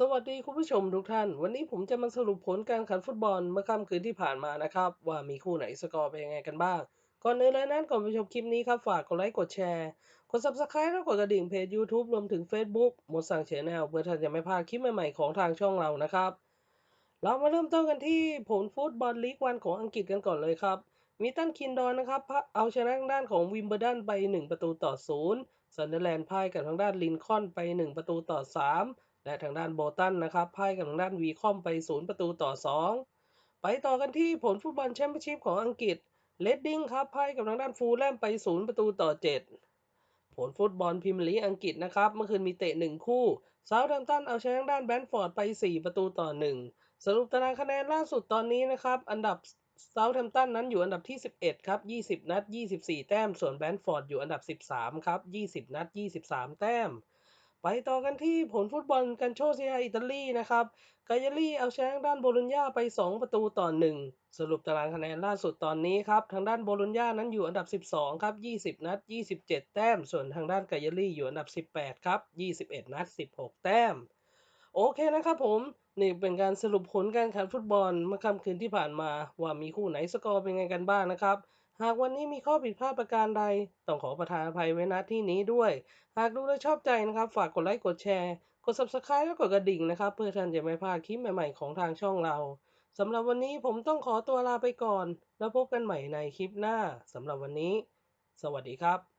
สวัสดีคุณผู้ชมทุกท่าน วันนี้ผมจะมาสรุปผลการแข่งขันฟุตบอลเมื่อค่ำคืนที่ผ่านมานะครับ ว่ามีคู่ไหนสกอร์เป็นยังไงกันบ้าง ก่อนอื่นเลยนั้นก่อนไปชมคลิปนี้ครับ ฝากกดไลค์กดแชร์ กด subscribe และกดกระดิ่งเพจ YouTube รวมถึง Facebook หมดสั่งเชนแนลเพื่อท่านจะไม่พลาดคลิปใหม่ๆของทางช่องเรานะครับ เรามาเริ่มต้นกันที่ผลฟุตบอลลีกวันของอังกฤษกันก่อนเลยครับมีตันคินดอนนะครับเอาชนะทางด้านของวิมเบอร์ดันไป 1 ประตูต่อ0ซันเดอร์แลนด์พ่ายกับทางด้านลินคอนไป 1 ประตูต่อ 3 และทางด้านโบตันนะครับพ่ายกับทางด้านวีคอมไป 0 ประตูต่อ 2 ไปต่อกันที่ผลฟุตบอลแชมเปี้ยนชิพของอังกฤษเลดดิ้งครับพ่ายกับทางด้านฟูลแลมไป 0 ประตูต่อ 7 ผลฟุตบอลพรีเมียร์ลีอังกฤษนะครับ เมื่อคืนมีเตะ 1 คู่เซาท์แฮมป์ตันเอาชนะทางด้านแบนฟอร์ดไป 4 ประตูต่อ 1 สรุปตารางคะแนนล่าสุดตอนนี้นะครับ อันดับเซาท์แฮมป์ตันนั้นอยู่อันดับที่ 11 ครับ 20 นัด 24 แต้ม ส่วนแบนฟอร์ดอยู่อันดับ 13 ครับ 20 นัด 23 แต้ม ไปต่อกันที่ผลฟุตบอลกันโชเซียอิตาลีนะครับกายาลีเอาชนะทางด้านโบโลญญาไป 2 ประตูต่อ 1 สรุปตารางคะแนนล่าสุดตอนนี้ครับ ทางด้านโบโลญญานั้นอยู่อันดับ 12 ครับ 20 นัด 27 แต้ม ส่วนทางด้านกายาลีอยู่อันดับ 18 ครับ 21 นัด 16 แต้ม โอเคนะครับผม นี่เป็นการสรุปผลการแข่งฟุตบอลเมื่อค่ำคืนที่ผ่านมาว่ามีคู่ไหนสกอร์เป็นไงกันบ้างนะครับ หากวันนี้มีข้อผิดพลาดประการใด ต้องขอประทานอภัยไว้ณที่นี้ด้วย หากดูและชอบใจนะครับ ฝากกดไลค์กดแชร์ กด subscribe และกดกระดิ่งนะครับ เพื่อท่านจะไม่พลาดคลิปใหม่ๆของทางช่องเราสำหรับวันนี้ผมต้องขอตัวลาไปก่อน แล้วพบกันใหม่ในคลิปหน้าสำหรับวันนี้ สวัสดีครับ